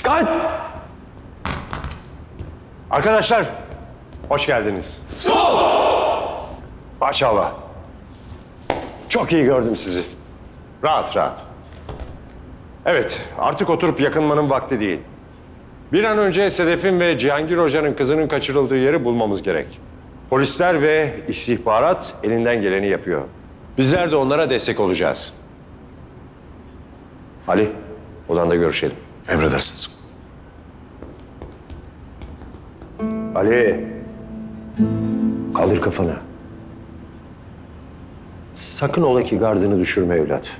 Dikkat! Arkadaşlar, hoş geldiniz. Sol! Maşallah. Çok iyi gördüm sizi. Rahat rahat. Evet, artık oturup yakınmanın vakti değil. Bir an önce Sedef'in ve Cihangir Hoca'nın kızının kaçırıldığı yeri bulmamız gerek. Polisler ve istihbarat elinden geleni yapıyor. Bizler de onlara destek olacağız. Ali, odanda görüşelim. Emredersiniz. Ali. Kaldır kafanı. Sakın ola ki gardını düşürme evlat.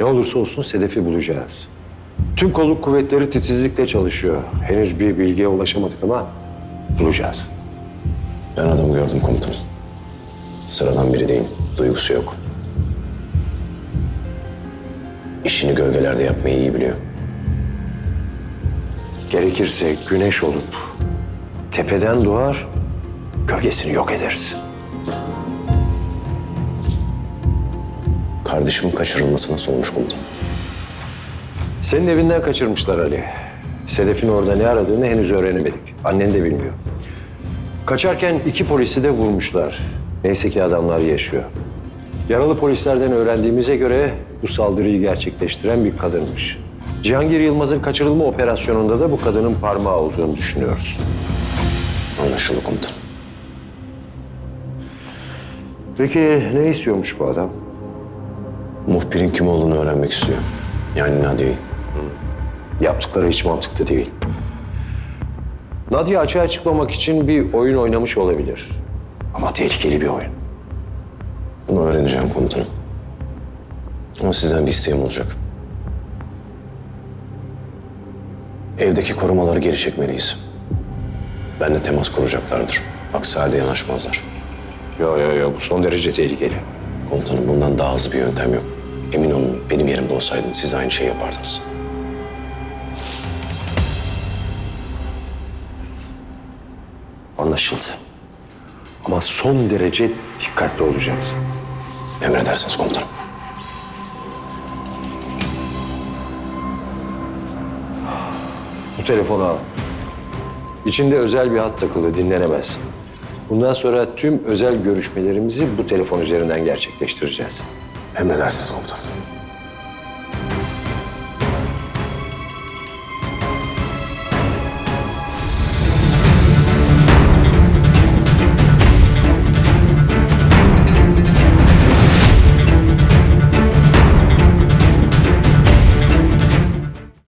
Ne olursa olsun Sedef'i bulacağız. Tüm kolluk kuvvetleri titizlikle çalışıyor. Henüz bir bilgiye ulaşamadık ama bulacağız. Ben adamı gördüm komutanım. Sıradan biri değil, duygusu yok. İşini gölgelerde yapmayı iyi biliyor. Gerekirse güneş olup tepeden doğar, gölgesini yok ederiz. Kardeşimin kaçırılması nasıl olmuş? Senin evinden kaçırmışlar Ali. Sedef'in orada ne aradığını henüz öğrenemedik. Annen de bilmiyor. Kaçarken iki polisi de vurmuşlar. Neyse ki adamlar yaşıyor. Yaralı polislerden öğrendiğimize göre bu saldırıyı gerçekleştiren bir kadınmış. Cihangir Yılmaz'ın kaçırılma operasyonunda da bu kadının parmağı olduğunu düşünüyoruz. Anlaşıldı komutanım. Peki ne istiyormuş bu adam? Muhbirin kim olduğunu öğrenmek istiyor. Yani Nadia'yı. Yaptıkları hiç mantıklı değil. Nadia açığa çıkmamak için bir oyun oynamış olabilir. Ama tehlikeli bir oyun. Bunu öğreneceğim komutanım. Ama sizden bir isteğim olacak. Evdeki korumaları geri çekmeliyiz. Benle temas kuracaklardır. Aksi halde yanaşmazlar. Yo yo yo bu son derece tehlikeli. Komutanım bundan daha hızlı bir yöntem yok. Emin olun benim yerimde olsaydınız siz aynı şeyi yapardınız. Anlaşıldı. Ama son derece dikkatli olacaksın. Emredersiniz komutanım. Telefonu al. İçinde özel bir hat takılı dinlenemez. Bundan sonra tüm özel görüşmelerimizi bu telefon üzerinden gerçekleştireceğiz. Emredersiniz komutanım.